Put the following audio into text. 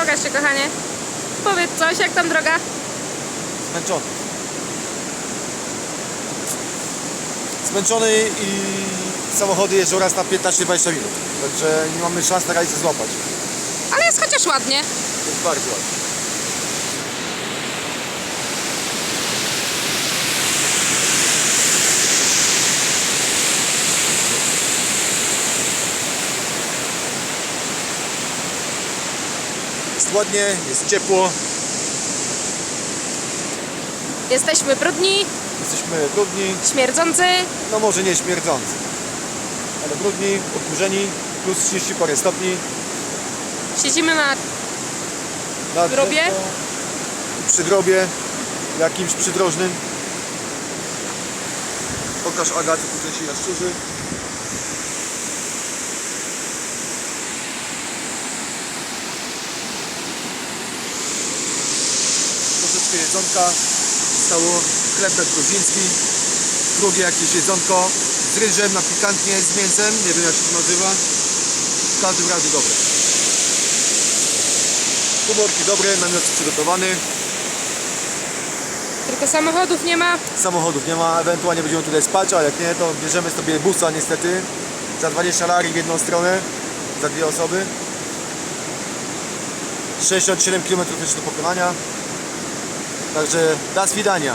Pokaż się, kochanie. Powiedz coś, jak tam droga? Zmęczony. Zmęczony i samochody jeżdżą raz na 15-20 minut. Także nie mamy szans na razie złapać. Ale jest chociaż ładnie. Jest bardzo ładnie. Jest ładnie, jest ciepło, Jesteśmy brudni, jesteśmy brudni, śmierdzący. no może nie śmierdzący, ale brudni, odkurzeni, plus 30 parę stopni. Siedzimy na... Na Grobie? drzewko i Przy grobie, jakimś przydrożnym. Pokaż Agat, tutaj się jaszczurzy. Troszeczkę jedzonka. Stało chlebek gruziński. Drugie jakieś jedzonko z ryżem na pikantnie, z mięsem. Nie wiem jak się to nazywa. W każdym razie dobre. Humorki dobre, namiot przygotowany. Tylko samochodów nie ma. Samochodów nie ma, ewentualnie będziemy tutaj spać, a jak nie, to bierzemy sobie busa niestety za 20 lari w jedną stronę, za dwie osoby. 67 km jeszcze do pokonania. Także do swidania.